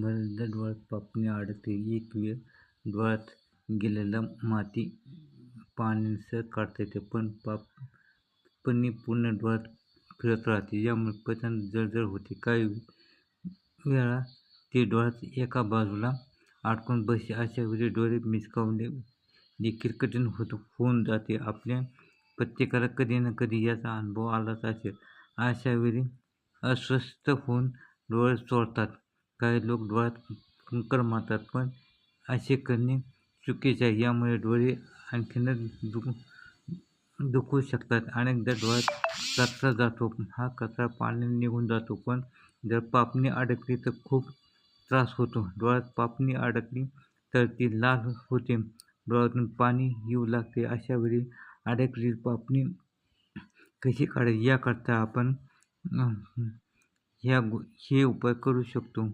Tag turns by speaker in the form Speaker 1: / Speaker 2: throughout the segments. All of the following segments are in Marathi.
Speaker 1: बऱ्याचदा डोळ्यात पापणी अडकते. एक वेळ डोळ्यात गेलेला माती पाण्यासह काढता येते, पण पापणी पुन्हा डोळ्यात फिरत राहते. यामुळे पचन जळजळ होते. काही वेळा ती डोळ्यात एका बाजूला अडकून बसते. अशावेळी डोळे मिचकावणे देखील कठीण होऊन जाते. आपल्या प्रत्येकाला कधी ना कधी याचा अनुभव आलाच असेल. अशावेळी अस्वस्थ होऊन डोळे चोळतात. काही लोक डोळ्यात कंकर मारतात, पण असे करणे चुकीचे आहे. यामुळे डोळे आणखीनच दुखू शकतात. अनेकदा डोळ्यात कचरा जातो. हा कचरा पाण्याने निघून जातो, पण जर पापणी अडकली तर खूप त्रास होतो. डोळ्यात पापणी अडकली तर ती लाल होते, डोळ्यातून पाणी येऊ लागते. अशावेळी अडकली पापणी कशी काढायची याकरता आपण ह्या हे उपाय करू शकतो.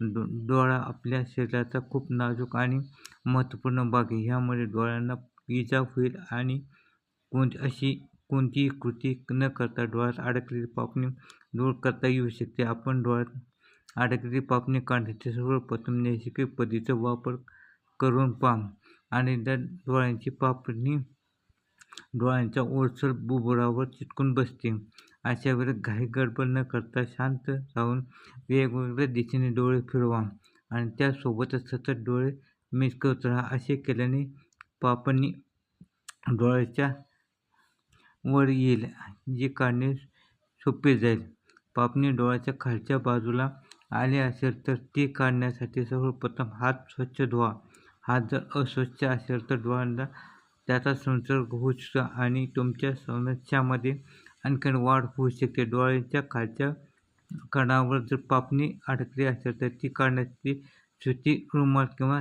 Speaker 1: डो डोळा आपल्या शरीराचा खूप नाजूक आणि महत्त्वपूर्ण भाग आहे. ह्यामुळे डोळ्यांना इजा होईल आणि कोण अशी कोणतीही कृती न करता डोळ्यात अडकलेली पापणी दूर करता येऊ शकते. आपण डोळ्यात अडकलेली पापणी काढण्यासाठी सर्वप्रथम नैसर्गिक पद्धतीचा वापर करून पहा. अनेकदा डोळ्यांची पापणी डोळ्यांच्या ओलसर बुबुळावर चिटकून बसते. अशावेळी घाईगडबड न करता शांत राहून वेगवेगळ्या दिशेने डोळे फिरवा आणि त्यासोबतच सतत डोळे मिचकवत राहा. असे केल्याने पापणी डोळ्याच्या वर येईल, जे काढणे सोपे जाईल. पापणी डोळ्याच्या खालच्या बाजूला आले असेल तर ते काढण्यासाठी सर्वप्रथम हात स्वच्छ धुवा. हात जर अस्वच्छ असेल तर डोळ्यांना त्याचा संसर्ग होऊ शकतो आणि तुमच्या समस्यामध्ये आणखीन वाढ होऊ शकते. डोळ्याच्या खालच्या कणावर जर पापणी अडकली असेल तर ती काढण्यासाठी सुती रुमाल किंवा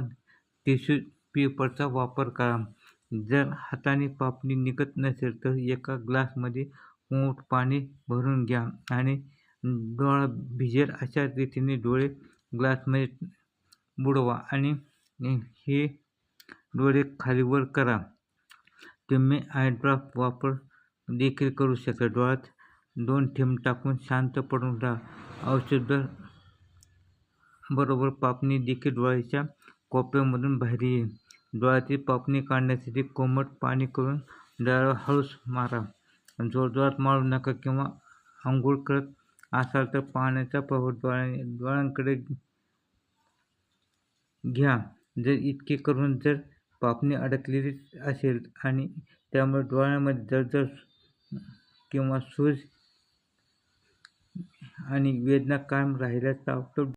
Speaker 1: टिश्यू पेपरचा वापर करा. जर हाताने पापणी निघत नसेल तर एका ग्लासमध्ये मोठ पाणी भरून घ्या आणि डोळा भिजेल अशा रीतीने डोळे ग्लासमध्ये बुडवा आणि हे डोळे खालीवर करा. तुम्ही आयड्रॉप वापर देखील करू शकता. डोळ्यात दोन थेंब टाकून शांत पडून राहा. औषधाबरोबर पापणी देखील डोळ्याच्या कोपऱ्यामधून बाहेर येईल. डोळ्यातील पापणी काढण्यासाठी कोमट पाणी करून डोळ्यावर हळूस मारा. जोरजोरात मारू नका किंवा आंघोळ करत असाल तर पाण्याचा प्रवाह डोळ्यांकडे घ्या. जर इतके करून जर पापणी अडकलेलीच असेल आणि त्यामुळे डोळ्यांमध्ये जळजळ किंवा सूज आणि वेदना कायम राहिल्यास ताबडतोब